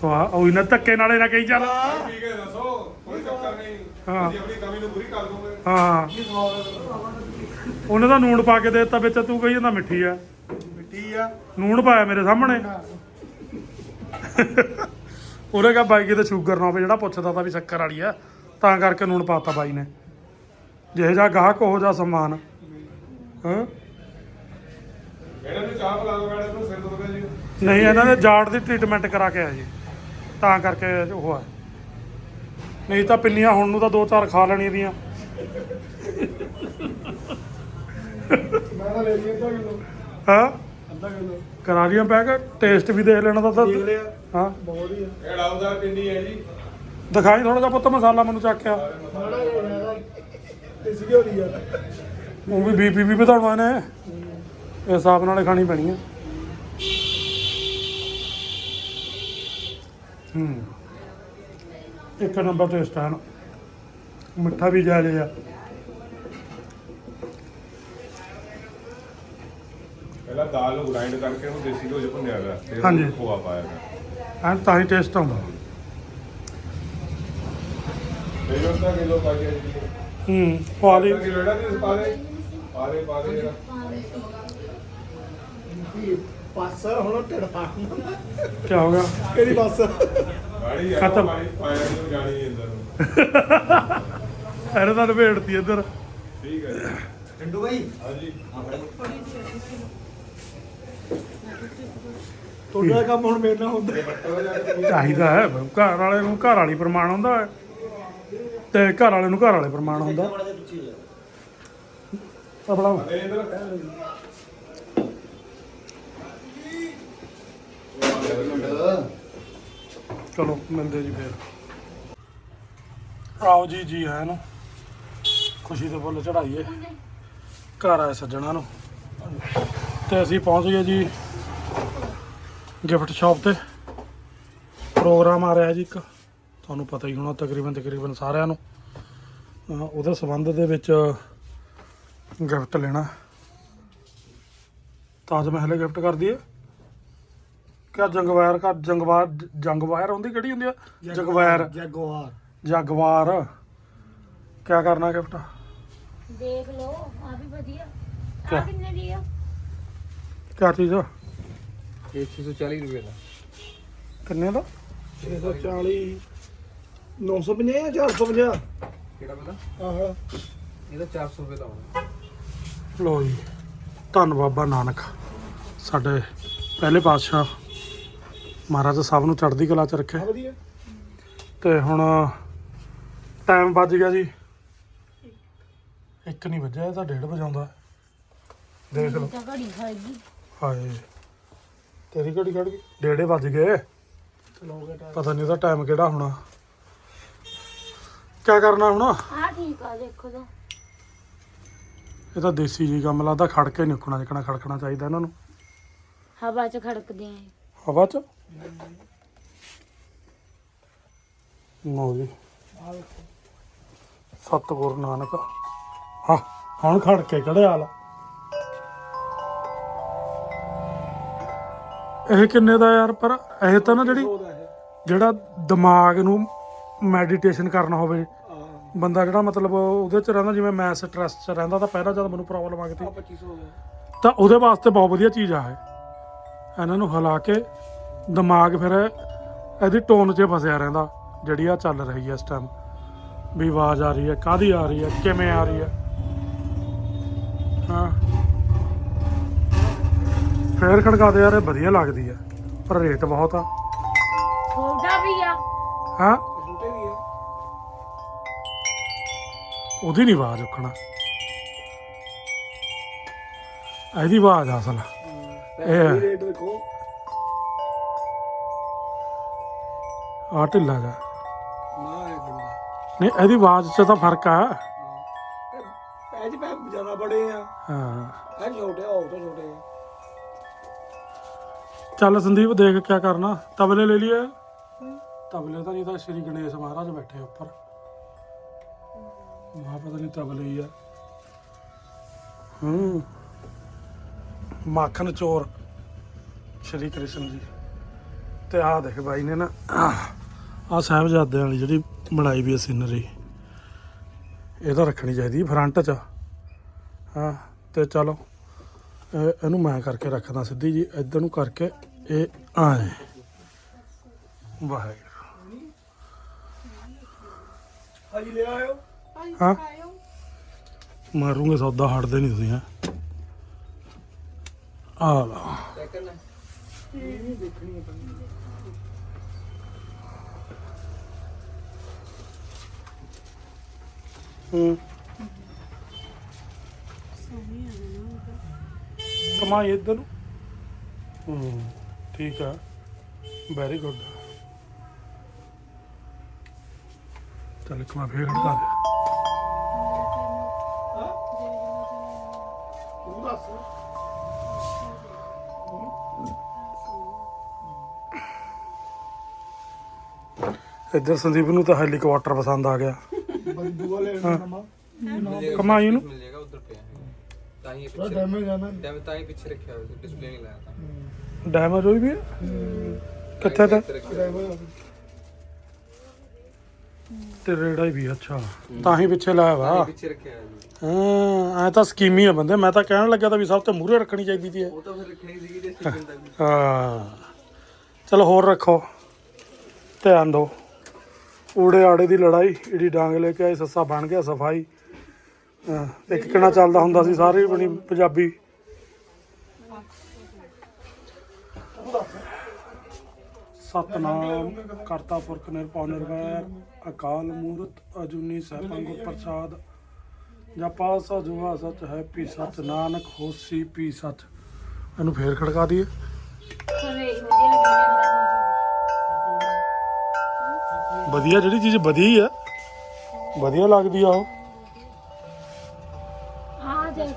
ਸਵਾ ਉਹੀ ਧੱਕੇ ਨਾਲੇ ਨਾ ਕਹੀ ਚੱਲ ਠੀਕ ਹੈ ਦੱਸੋ। ਕੋਈ ਚੱਕਰ ਨਹੀਂ। ਹਾਂ। ਆਪਣੀ ਕਮੀ ਨੂੰ ਪੂਰੀ ਕਰ ਦੂੰਗੇ। ਹਾਂ। ਉਹਨੇ ਤਾਂ ਨੂਣ ਪਾ ਕੇ ਦੇ ਦਿੱਤਾ ਵਿੱਚ ਤੂੰ ਕਹੀ ਜਾਂਦਾ ਮਿੱਠੀ ਆ। ਨੂਣ ਪਾਇਆ ਮੇਰੇ ਸਾਹਮਣੇ। ਉਹਨੇ ਕਹਾ ਬਾਈ ਕਿਤੇ ਸ਼ੂਗਰ ਨਾ ਹੋਵੇ ਜਿਹੜਾ ਪੁੱਛਦਾ ਤਾਂ ਵੀ ਸ਼ੱਕਰ ਵਾਲੀ ਆ। ਤਾਂ ਕਰਕੇ ਨੂਣ ਪਾਤਾ ਬਾਈ ਨੇ। ਜਿਹੇ ਜਾ ਗਾਹਕ ਉਹ ਜਾ ਸਮਾਨ। ਹਾਂ? ਇਹਨਾਂ ਨੂੰ ਚਾਹ ਪਿਲਾ ਦੋ ਮੈਡਮ ਨੂੰ ਸਿਰ ਦੁਖਦਾ ਜੀ। ਨਹੀਂ ਇਹਨਾਂ ਨੇ ਜਾੜ ਦੀ ਟ੍ਰੀਟਮੈਂਟ ਕਰਾ ਕੇ ਆਏ ਜੀ। ਤਾਂ ਕਰਕੇ ਉਹ ਹੈ ਨਹੀਂ ਤਾਂ ਪਿੰਨੀਆਂ ਹੁਣ ਨੂੰ ਤਾਂ ਦੋ ਚਾਰ ਖਾ ਲੈਣੀਆਂ ਦੀਆਂ ਮੈਂ ਤਾਂ ਲੈ ਲਈ ਅੱਧਾ ਕਿਲੋ। ਹਾਂ? ਅੱਧਾ ਕਿਲੋ। ਕਰਾ ਲੀਆਂ ਪੈਕ ਟੇਸਟ ਵੀ ਦੇਖ ਲੈਣਾ ਤਾਂ ਤਾਂ ਦੇਖ ਲਿਆ। ਹਾਂ। ਬਹੁਤ ਹੀ ਆ। ਇਹ ਲਾਉਦਾਰ ਪਿੰਡੀ ਹੈ ਜੀ। ਦਿਖਾਈ ਥੋੜਾ ਜਿਹਾ ਪੁੱਤ ਮਸਾਲਾ ਮੈਨੂੰ ਚੱਕਿਆ ਮਾੜਾ ਜਿਹਾ ਜ਼ਿਆਦਾ ਦੇਸੀ ਘਿਓ ਦੀ ਆ। ਉਹ ਵੀ ਬੀਪੀ ਵੀ ਵਧਾਉਣਾ ਨੇ। ਇਸ ਹਿਸਾਬ ਨਾਲ ਹੀ ਖਾਣੀ ਪੈਣੀ ਆ। ਹੂੰ। ਇੱਕ ਨੰਬਰ ਟੇਸਟ ਹੈ ਨਾ ਮਿੱਠਾ ਵੀ ਜਾ ਆ। ਪਹਿਲਾਂ ਦਾਲ ਨੂੰ ਗ੍ਰਾਈਂਡ ਕਰਕੇ ਉਹਨੂੰ ਦੇਸੀ ਘਿਓ 'ਚ ਭੁੰਨਿਆ ਗਿਆ ਫਿਰ ਹਾਂਜੀ। ਖੋਆ ਪਾਇਆ ਗਿਆ ਐਂ ਤਾਂ ਹੀ ਟੇਸਟ ਆਉਂਦਾ। ਬਸ ਹੁਣ ਢਿੱਡ ਕੀ ਹੋ ਗਿਆ? ਕਿਹੜੀ ਬਸ ਗਾੜੀ ਆ ਖਤਮ। ਪਾਣੀ ਪਾਇਆ ਅੰਦਰ ਨੂੰ। ਇਹਨੇ ਤਾਂ ਇੱਧਰ। ਠੀਕ ਹੈ ਜੀ। ਟੰਡੂ ਹਾਂਜੀ। ਤੁਹਾਡਾ ਕੰਮ ਹੁਣ ਮੇਰੇ ਨਾਲ ਹੁੰਦਾ। ਇਹ ਬੱਟਾ ਦਾ ਜਾ ਕੇ ਚਾਹੀਦਾ ਹੈ ਘਰ ਵਾਲੇ ਨੂੰ ਘਰ ਵਾਲੀ ਪ੍ਰਮਾਣ ਹੁੰਦਾ ਹੈ। ਤੇ ਘਰ ਵਾਲੇ ਨੂੰ ਘਰ ਵਾਲੇ ਪ੍ਰਮਾਣ ਹੁੰਦਾ। ਆਪਣਾ ਚਲੋ ਮਿਲਦੇ ਜੀ ਫੇਰ। ਆਓ ਜੀ ਜੀ ਆਇਆਂ ਨੂੰ। ਖੁਸ਼ੀ ਦੇ ਫੁੱਲ ਚੜਾਈਏ ਘਰ ਆਏ ਸੱਜਣਾ ਨੂੰ। ਤੇ ਅਸੀਂ ਪਹੁੰਚ ਗਏ ਜੀ ਗਿਫਟ ਸ਼ਾਪ ਤੇ। ਪ੍ਰੋਗਰਾਮ ਆ ਰਿਹਾ ਜੀ ਇੱਕ। ਤੁਹਾਨੂੰ ਪਤਾ ਹੀ ਹੋਣਾ ਤਕਰੀਬਨ ਤਕਰੀਬਨ ਸਾਰਿਆਂ ਨੂੰ। ਉਹਦੇ ਸੰਬੰਧ ਦੇ ਵਿੱਚ ਗਿਫਟ ਲੈਣਾ। ਤਾਜ ਮਹਿਲ ਗਿਫਟ ਕਰ ਦਈਏ ਕਿਆ ਜੰਗਵਾਰ ਕਾ ਜੰਗਵਾਰ ਜੰਗਵਾਰ ਹੁੰਦੀ ਕਿਹੜੀ ਹੁੰਦੀ ਆ? ਜਗਵਾਰ ਜਗਵਾਰ। ਜਗਵਾਰ। ਕਿਆ ਕਰਨਾ ਗਿਫਟ? ਦੇਖ ਲਓ ਆ ਵੀ ਵਧੀਆ। ਕਿਆ? ਆ ਕਿੰਨੇ ਦੀ ਆ? ਕਿਆ ਚੀਜ਼ ਆ? ਇਹ 640 ਰੁਪਏ ਦਾ। ਕਿੰਨੇ ਦਾ? 640 950 ਜਾਂ 450 ਕਿਹੜਾ ਪਤਾ ਆਹ। ਇਹਦਾ 400 ਰੁਪਏ ਦਾ ਹੋਣਾ ਲੋ ਜੀ ਧੰਨ ਬਾਬਾ ਨਾਨਕ। ਸਾਡੇ ਪਹਿਲੇ ਪਾਤਸ਼ਾਹ ਮਹਾਰਾਜ ਸਭ ਨੂੰ ਚੜ੍ਹਦੀ ਕਲਾ ਚ ਰੱਖੇ। ਵਧੀਆ। ਤੇ ਹੁਣ ਟਾਈਮ ਵੱਜ ਗਿਆ ਜੀ। ਇੱਕ ਨਹੀਂ ਵੱਜਿਆ ਇਹ ਤਾਂ ਡੇਢ ਵਜਾਉਂਦਾ ਦੇਖ ਲਓ। ਤਾਂ ਘੜੀ ਹਾਏ ਤੇਰੀ ਘੜੀ ਗਈ। ਡੇਢੇ ਵੱਜ ਗਏ। ਪਤਾ ਨਹੀਂ ਉਹਦਾ ਟਾਈਮ ਕਿਹੜਾ ਹੋਣਾ। ਕਿਆ ਕਰਨਾ ਹੁਣ? ਆ ਠੀਕ ਆ ਦੇਖੋ ਤਾਂ ਇਹ ਤਾਂ ਦੇਸੀ ਜੀ ਕੰਮ ਲੱਗਦਾ ਖੜ ਕੇ ਨਿਕਣਾ ਜਿਕਣਾ ਖੜਕਣਾ ਚਾਹੀਦਾ ਇਹਨਾਂ ਨੂੰ। ਹਵਾ 'ਚ ਖੜਕਦੇ ਆ ਇਹ। ਹਵਾ ਚ? ਲਓ ਜੀ। ਸਤਿਗੁਰ ਨਾਨਕ। ਹਾਂ ਹੁਣ ਖੜ ਕੇ ਕੜਿਆ ਲਾ ਇਹ ਕਿੰਨੇ ਦਾ ਯਾਰ ਪਰ ਇਹ ਤਾਂ ਨਾ ਜਿਹੜੀ ਜਿਹੜਾ ਦਿਮਾਗ ਨੂੰ ਮੈਡੀਟੇਸ਼ਨ ਕਰਨਾ ਹੋਵੇ। ਬੰਦਾ ਜਿਹੜਾ ਮਤਲਬ ਉਹਦੇ ਚ ਰਹਿੰਦਾ ਜਿਵੇਂ ਮੈਂ ਸਟ੍ਰੈਸ ਚ ਰਹਿੰਦਾ ਤਾਂ ਪਹਿਲਾਂ ਜਦ ਮੈਨੂੰ ਪ੍ਰੋਬਲਮ ਆ ਗਈ ਸੀ 2500 ਦਾ ਤਾਂ ਉਹਦੇ ਵਾਸਤੇ ਬਹੁਤ ਵਧੀਆ ਚੀਜ਼ ਆ ਇਹ। ਇਹਨਾਂ ਨੂੰ ਹਿਲਾ ਕੇ ਦਿਮਾਗ ਫਿਰ ਇਹਦੀ ਟੋਨ 'ਚ ਫਸਿਆ ਰਹਿੰਦਾ ਜਿਹੜੀ ਆ ਚੱਲ ਰਹੀ ਹੈ ਇਸ ਟਾਈਮ ਵੀ ਆਵਾਜ਼ ਆ ਰਹੀ ਹੈ ਕਾਦੀ ਆ ਰਹੀ ਹੈ ਕਿਵੇਂ ਆ ਰਹੀ ਹੈ ਹਾਂ। ਫੇਰ ਖੜਕਾਦੇ ਯਾਰ ਇਹ ਵਧੀਆ ਲੱਗਦੀ ਹੈ ਪਰ ਰੇਟ ਬਹੁਤ ਆ। ਛੋਟਾ ਵੀ ਆ। ਹਾਂ ਛੋਟੇ ਵੀ ਆ ਉਹਦੀ ਨਹੀਂ ਆਵਾਜ਼ ਉੱਖਣਾ ਇਹਦੀ ਆਵਾਜ਼ ਆ ਅਸਲ ਇਹ ਰੇਟ ਦੇਖੋ। ਆ ਢਿੱਲਾ ਜਾ ਨਾ ਇਹ ਖੜਾ ਨਹੀਂ ਇਹਦੀ ਆਵਾਜ਼ 'ਚ ਤਾਂ ਫ਼ਰਕ ਆ। ਪੈਜ ਪੈ ਜ਼ਿਆਦਾ ਬੜੇ ਆ। ਹਾਂ। ਇਹ ਛੋਟੇ ਆ ਉਹ ਤਾਂ ਛੋਟੇ ਆ। ਚੱਲ ਸੰਦੀਪ ਦੇਖ ਕਿਆ ਕਰਨਾ। ਤਬਲੇ ਲੈ ਲਈਏ। ਤਬਲੇ ਤਾਂ ਨਹੀਂ ਤਾਂ ਸ਼੍ਰੀ ਗਣੇਸ਼ ਮਹਾਰਾਜ ਬੈਠੇ ਉੱਪਰ। ਮਾ ਪਤਾ ਨਹੀਂ ਤਬਲੇ ਹੀ ਆ। ਹੂੰ। ਮਾਖਣ ਚੋਰ ਸ਼੍ਰੀ ਕ੍ਰਿਸ਼ਨ ਜੀ। ਤੇ ਆਹ ਦੇਖ ਬਾਈ ਨੇ ਨਾ ਆਹ ਸਾਹਿਬਜ਼ਾਦਿਆਂ ਵਾਲੀ ਜਿਹੜੀ ਬਣਾਈ ਵੀ ਸੀਨਰੀ ਇਹ ਤਾਂ ਰੱਖਣੀ ਚਾਹੀਦੀ ਫਰੰਟ 'ਚ। ਹਾਂ ਤੇ ਚਲੋ ਇਹ- ਇਹਨੂੰ ਮੈਂ ਕਰਕੇ ਰੱਖਦਾ ਸਿੱਧੀ ਜੀ ਇੱਧਰ ਨੂੰ ਕਰਕੇ ਇਹ ਆਏ ਵਾਹਿਗੁਰੂ। ਹਾਂਜੀ ਲੈ ਆਇਓ। ਹਾਂ। ਮਾਰੂਗੇ ਸੌਦਾ ਹਟਦੇ ਨਹੀਂ ਤੁਸੀਂ ਹੈ। ਆ ਲਾ। ਹੂੰ। ਕਮਾਈ ਇੱਧਰ ਨੂੰ। ਹੂੰ ਠੀਕ ਆ। ਵੈਰੀ ਗੁੱਡ ਚੱਲ ਵਾਰ ਫੇਰ ਖੜਕਾ ਦੇ। ਇੱਧਰ ਸੰਦੀਪ ਨੂੰ ਤਾਂ ਹੈਲੀਕਾਪਟਰ ਪਸੰਦ ਆ ਗਿਆ। ਨਮਾ ਕਮਾਈ ਨੂੰ? ਮਿਲ ਜਾਏਗਾ ਉਧਰ ਪਿਆ। ਹੈ ਤਾਂ ਹੀ ਇਹ ਪਿੱਛੇ ਡੈਮੇਜ ਆ ਨਾ। ਡੈਮੇਜ ਤਾਂ ਹੀ ਪਿੱਛੇ ਰੱਖਿਆ ਹੋਇਆ ਸੀ ਡਿਸਪਲੇ ਨਹੀਂ ਲਾਇਆ ਤਾਂ। ਡੈਮੇਜ ਹੋਈ ਵੀ ਹੈ? ਕਿੱਥੇ ਤੇ? ਰੇੜਾ ਹੀ ਵੀ ਅੱਛਾ। ਤਾਂ ਹੀ ਪਿੱਛੇ ਲਾਇਆ ਤਾਂ ਹੀ ਵਾ ਪਿੱਛੇ ਰੱਖਿਆ ਹੋਇਆ ਜੀ ਹਾਂ ਐ ਤਾਂ ਸਕੀਮੀ ਆ ਬੰਦੇ। ਮੈਂ ਤਾਂ ਕਹਿਣ ਲੱਗਾ ਤਾਂ ਵੀ ਸਭ ਤੋਂ ਮੂਹਰੇ ਰੱਖਣੀ ਚਾਹੀਦੀ ਸੀ ਇਹ। ਉਹ ਤਾਂ ਫਿਰ ਰੱਖਣੀ ਸੀਗੀ ਜੇ ਸਟੀਕਨ ਦਾ ਵੀ ਹਾਂ। ਚਲੋ ਹੋਰ ਰੱਖੋ। ਧਿਆਨ ਦਿਓ। ਊੜੇ ਆੜੇ ਦੀ ਲੜਾਈ ਇੜੀ ਡਾਂਗ ਲੈ ਕੇ ਆਏ, ਸੱਸਾ ਬਣ ਗਿਆ, ਸਫ਼ਾਈ। ਇੱਕ ਕਿਹੜਾ ਚੱਲਦਾ ਹੁੰਦਾ ਸੀ, ਸਾਰੇ ਬਣੀ ਪੰਜਾਬੀ। ਸਤਨਾਮ, ਕਰਤਾ ਪੁਰਖ ਨਿਰਭਉ ਨਿਰਵੈਰ, ਅਕਾਲ ਮੂਰਤ, ਅਜੂਨੀ ਸਹਿਬੰ ਗੁਰ ਪ੍ਰਸਾਦ। ਜਪਾ ਸਜੁਆ ਸਚ ਹੈ, ਪੀ ਸਚ ਨਾਨਕ ਹੋਸੀ ਪੀ ਸਚ। ਇਹਨੂੰ ਫੇਰ ਖੜਕਾ ਦਈਏ। ਵਧੀਆ ਜਿਹੜੀ ਚੀਜ਼ ਵਧੀਆ ਹੀ ਆ ਵਧੀਆ ਲੱਗਦੀ ਆ ਉਹ। ਆ ਦੇਖ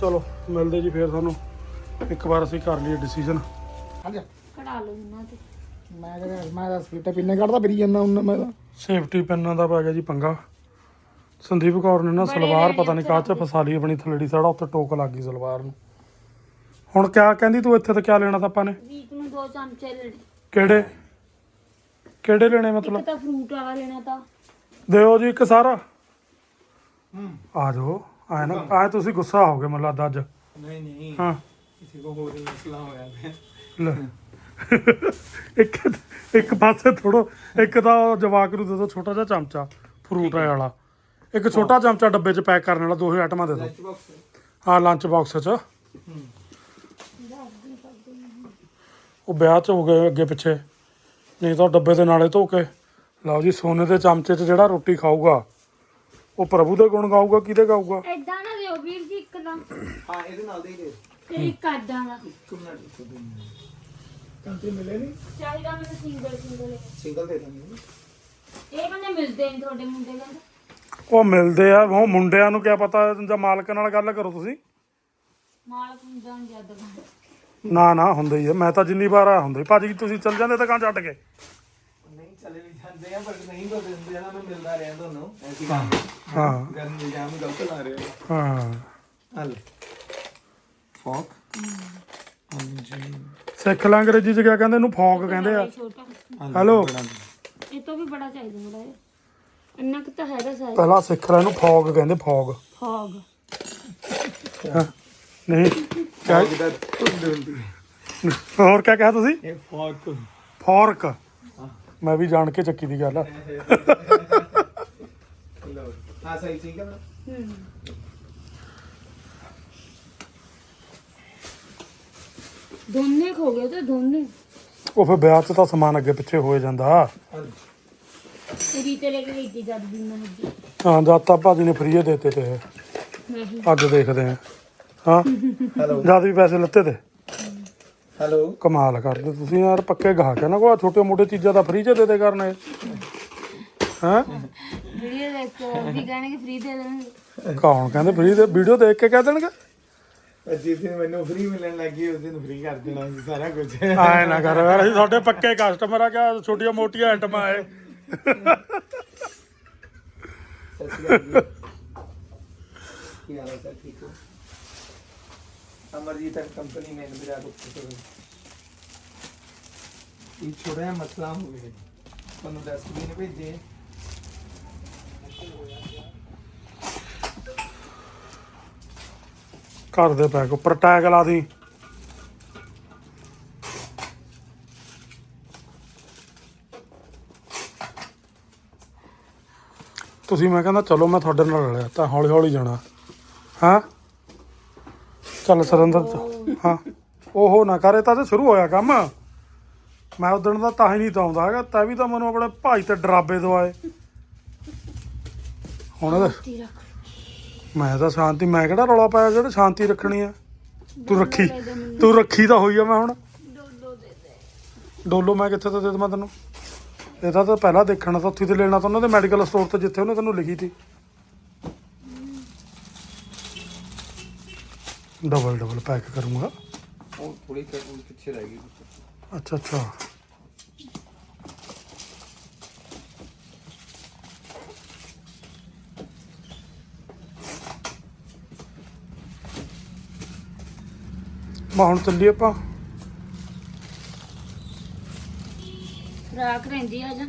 ਚਲੋ ਮਿਲਦੇ ਜੀ ਫੇਰ ਤੁਹਾਨੂੰ। ਇੱਕ ਵਾਰ ਅਸੀਂ ਕਰ ਲਈਏ ਡਿਸੀਜਨ ਹਾਂਜੀ। ਕਢਾ ਲਓ ਇਹਨਾਂ ਤੇ। ਮੈਂ ਕਹਿੰਦਾ ਮੈਂ ਤਾਂ ਸਪੀਟਾ ਪਿੰਨੇ ਕੱਢਦਾ ਫਿਰੀ ਜਾਂਦਾ ਉਹਨਾਂ ਮੈਂ ਤਾਂ। ਸੇਫਟੀ ਪੈਨਾਂ ਦਾ ਪੈ ਗਿਆ ਜੀ ਪੰਗਾ। ਸੰਦੀਪ ਕੌਰ ਨੇ ਨਾ ਸਲਵਾਰ ਪਤਾ ਨਹੀਂ ਕਾਹ ਚ ਫਸਾ ਲਈ ਆਪਣੀ ਥਲੜੀ ਸਾੜਾ ਉੱਤੇ ਟੋਕ ਲੱਗ ਗਈ ਸਲਵਾਰ ਨੂੰ। ਹੁਣ ਕਿਆ ਕਹਿੰਦੀ ਤੂੰ ਇੱਥੇ ਤਾਂ ਕਿਆ ਲੈਣਾ ਤਾਂ ਆਪਾਂ ਨੇ? ਵੀਕ ਨੂੰ ਦੋ ਚਮਚੇ ਲੈਣੇ ਕਿਹੜੇ? ਕਿਹੜੇ ਲੈਣੇ ਇੱਕ ਮਤਲਬ? ਤਾਂ ਫਰੂਟ ਵਾਲਾ ਲੈਣਾ ਤਾਂ। ਦਿਓ ਜੀ ਇੱਕ ਸਾਰਾ। ਆ ਜਾਓ। ਆਏ ਨਾ ਆਏ ਤੁਸੀਂ ਗੁੱਸਾ ਹੋ ਗਏ ਮੈਨੂੰ ਲੱਗਦਾ ਅੱਜ। ਨਹੀਂ ਨਹੀਂ। ਹਾਂ। ਕਿਸੇ ਕੋ ਹੋਰ ਹੀ ਮਸਲਾ ਹੋਇਆ ਹੈ ਲੈ। ਇੱਕ ਇੱਕ ਪਾਸੇ ਥੋੜੋ ਇੱਕ ਤਾਂ ਉਹ ਜਵਾਕ ਨੂੰ ਦੇ ਦਿਓ ਛੋਟਾ ਜਿਹਾ ਚਮਚਾ ਫਰੂਟ ਵਾਲਾ। ਇੱਕ ਛੋਟਾ ਚਮਚਾ ਡੱਬੇ 'ਚ ਪੈਕ ਕਰਨ ਵਾਲਾ ਦੋਹੇ ਆਈਟਮਾਂ ਦੇ ਦਿਓ ਲੰਚ ਬਾਕਸ ਹਾਂ ਲੰਚ ਬਾਕਸ 'ਚ ਉਹ ਵਿਆਹ 'ਚ ਹੋ ਗਏ ਅੱਗੇ ਪਿੱਛੇ। ਨਹੀਂ ਤਾਂ ਉਹ ਡੱਬੇ ਦੇ ਨਾਲੇ ਧੋ ਕੇ। ਲਓ ਜੀ ਸੋਨੇ ਦੇ ਚਮਚੇ 'ਚ ਜਿਹੜਾ ਰੋਟੀ ਖਾਊਗਾ ਉਹ ਪ੍ਰਭੂ ਦੇ ਗੁਣ ਗਾਊਗਾ ਕਿਹਦੇ ਗਾਊਗਾ? ਐਦਾਂ ਨਾ ਦਿਓ ਵੀਰ ਜੀ ਇੱਕ ਤਾਂ। ਹਾਂ ਇਹਦੇ ਨਾਲ ਦੇ ਹੀ ਦੇ। ਤੇ ਇੱਕ ਐਦਾਂ ਦਾ। ਇੱਕ ਮਿੰਟ ਕੰਟਰੀ ਮਿਲੇ ਨਹੀਂ ਚਾਹੀਦਾ ਮੈਨੂੰ ਸਿੰਗਲ ਸਿੰਗਲ ਸਿੰਗਲ ਦੇ ਦਾਂਗੇ ਇਹ ਕਹਿੰਦੇ ਮਿਲਦੇ ਨਹੀਂ ਤੁਹਾਡੇ ਮੁੰਡੇ ਕਹਿੰਦੇ ਉਹ ਮਿਲਦੇ ਆ ਉਹ ਮੁੰਡਿਆਂ ਨੂੰ ਕਿਆ ਪਤਾ ਜਾਂ ਮਾਲਕ ਨਾਲ ਗੱਲ ਕਰੋ ਤੁਸੀਂ। ਮਾਲਕ ਹੁੰਦਾ ਨਹੀਂ ਜਦ ਦਾ ਨਾ ਨਾ ਹੁੰਦੇ ਹੀ ਆ। ਮੈਂ ਤਾਂ ਜਿੰਨੀ ਵਾਰ ਆ ਹੁੰਦੇ ਭਾਜੀ ਤੁਸੀਂ ਚੱਲ ਜਾਂਦੇ ਤਾਂ ਕਾਂ ਛੱਡ ਕੇ। ਨਹੀਂ ਚਲੇ ਵੀ ਜਾਂਦੇ ਆ ਪਰ ਨਹੀਂ ਕੋ ਦਿੰਦੇ ਨਾ ਮੈਂ ਮਿਲਦਾ ਰਿਹਾ ਤੁਹਾਨੂੰ। ਐਸੀ ਗੱਲ ਹਾਂ। ਗਰਮ ਇਲਜ਼ਾਮ ਗਲਤ ਲਾ ਰਹੇ ਹੋ। ਹਾਂ। ਹਲ ਫੋਕ। ਹਾਂਜੀ। ਸਿੱਖ ਲਾਂ ਅੰਗਰੇਜ਼ੀ ਚ ਕਿਆ ਕਹਿੰਦੇ ਇਹਨੂੰ? ਫੌਗ ਕਹਿੰਦੇ ਆ। ਛੋਟਾ ਹੈਲੋ। ਇਹ ਤੋਂ ਵੀ ਬੜਾ ਚਾਹੀਦਾ ਮੇਰਾ ਇਹ। ਇੰਨਾ ਕੁ ਤਾਂ ਹੈਗਾ ਸਾਈਜ਼ ਪਹਿਲਾਂ ਸਿੱਖ ਲੈ ਇਹਨੂੰ ਕਹਿੰਦੇ ਫੌਗ ਫੌਗ ਹਾਂ, ਨਹੀਂ। ਕਿਆ? ਜਿਹਦਾ ਧੁੰਦ ਹੁੰਦੀ ਹੋਰ ਕਿਆ ਕਿਹਾ ਤੁਸੀਂ? ਇਹ ਫੋਕ ਫੋਰਕ। ਮੈਂ ਵੀ ਜਾਣ ਕੇ ਚੱਕੀ ਦੀ ਗੱਲ ਆ। ਲਓ ਹਾਂ ਸਹੀ ਠੀਕ ਹੈ ਨਾ? ਦੋਨੇ ਖੋ ਗਏ ਤੇ ਦੋਨੇ। ਉਹ ਫਿਰ ਵਿਆਹ 'ਚ ਤਾਂ ਸਮਾਨ ਅੱਗੇ ਪਿੱਛੇ ਹੋਏ ਜਾਂਦਾ। ਕੁੜੀ ਤੇ ਲੈ ਕੇ ਗਈ ਸੀ ਜਦ ਦੀ ਮੈਂ ਹੱਜੀ ਹਾਂ ਜਦ ਤਾਂ ਭਾਜੀ ਨੇ ਫਰੀ ਦੇਤੇ ਤੇ ਇਹ। ਨਹੀਂ ਅੱਜ ਦੇਖਦੇ ਆ ਹਾਂ। ਹੈਲੋ ਜਦ ਵੀ ਪੈਸੇ ਲੱਤੇ ਤੇ। ਹੈਲੋ ਕਮਾਲ ਕਰਦੇ ਤੁਸੀਂ ਯਾਰ ਪੱਕੇ ਗਾਹਕ ਹੈ ਨਾ ਕੋਈ ਛੋਟੇ ਮੋਟੇ ਚੀਜ਼ਾਂ ਤਾਂ ਫਰੀ 'ਚ ਦੇ ਦੇ ਕਰਨੇ ਹਾਂ? ਵੀਡੀਓ ਦੇਖ ਕੇ ਵੀ ਕਹਿਣਗੇ ਫ੍ਰੀ ਦੇ ਦੇਣਗੇ। ਕੌਣ ਕਹਿੰਦੇ ਫਰੀ ਦੇ? ਵੀਡੀਓ ਦੇਖ ਕੇ ਕਹਿ ਦੇਣਗੇ? ਜਿਸ ਦਿਨ ਮੈਨੂੰ ਫ੍ਰੀ ਮਿਲਣ ਲੱਗੀ ਉਸ ਦਿਨ ਫ੍ਰੀ ਕਰ ਦੇਣਾ ਸੀ ਸਾਰਾ ਕੁਝ ਆਏ ਨਾ ਕਰ ਯਾਰ ਅਸੀਂ ਤੁਹਾਡੇ ਪੱਕੇ ਕਸਟਮਰ ਆ ਕਿਆ ਛੋਟੀਆਂ ਮੋਟੀਆਂ ਆਈਟਮਾਂ ਆਏ ਸਤਿ ਸ਼੍ਰੀ ਅਕਾਲ। ਕੀ ਹਾਲ ਹੈ ਠੀਕ ਹੋ? ਅਮਰਜੀਤ ਐਂਡ ਕੰਪਨੀ ਨੇ ਮੇਰਾ ਰੁਕ ਇਹ ਛੋਟਾ ਜਿਹਾ ਮਸਲਾ ਹੋ ਗਿਆ ਤੁਹਾਨੂੰ ਡਸਟਬਿਨ ਭੇਜੇ। ਘਰ ਦੇ ਪੈਕ ਉੱਪਰ ਟੈਗ ਲਾ ਦੀ। ਤੁਸੀਂ ਮੈਂ ਕਹਿੰਦਾ, ਚਲੋ ਮੈਂ ਤੁਹਾਡੇ ਨਾਲ ਰਲਿਆ, ਤਾਂ ਹੌਲੀ ਹੌਲੀ ਜਾਣਾ। ਹਾਂ? ਚੱਲ ਸਰਿੰਦਰ ਚ- ਹਾਂ। ਉਹ ਨਾ ਕਰੇ ਤਾਂ ਸ਼ੁਰੂ ਹੋਇਆ ਕੰਮ। ਮੈਂ ਉਦਣ ਦਾ ਤਾਂ ਹੀ ਨਹੀਂ ਤਾਂ ਆਉਂਦਾ ਹੈਗਾ ਤੈ ਵੀ ਤਾਂ ਮੈਨੂੰ ਆਪਣੇ ਭਾਈ ਤੇ ਡਰਾਬੇ ਦਵਾਏ ਹੁਣ ਇਹਦਾ ਤੀ ਰੱਖ ਮੈਂ ਤਾਂ ਸ਼ਾਂਤੀ ਮੈਂ ਕਿਹੜਾ ਰੌਲਾ ਪਾਇਆ ਜਿਹੜਾ ਸ਼ਾਂਤੀ ਰੱਖਣੀ ਆ? ਤੂੰ ਰੱਖੀ ਤੂੰ ਰੱਖੀ ਤਾਂ ਹੋਈ ਆ ਮੈਂ ਹੁਣ। ਡੋਲੋ ਮੈਂ ਕਿੱਥੇ ਤੋਂ ਦੇ ਦੇਵਾਂ ਤੈਨੂੰ? ਇਹਦਾ ਤਾਂ ਪਹਿਲਾਂ ਦੇਖਣਾ ਤਾਂ ਉੱਥੇ ਤੇ ਲੈਣਾ ਤਾਂ ਉਹਨਾਂ ਦੇ ਮੈਡੀਕਲ ਸਟੋਰ ਤੇ ਜਿੱਥੇ ਉਹਨੇ ਤੈਨੂੰ ਲਿਖੀ ਸੀ ਡਬਲ ਡਬਲ ਪੈਕ ਕਰੂੰਗਾ ਉਹ ਥੋੜੀ ਪਿੱਛੇ ਰਹਿ ਗਈ ਅੱਛਾ ਅੱਛਾ ਮਾ ਹੁਣ ਚੱਲੀਏ ਆਪਾਂ ਰਾਖ ਰਹਿੰਦੀ ਆ ਜਾ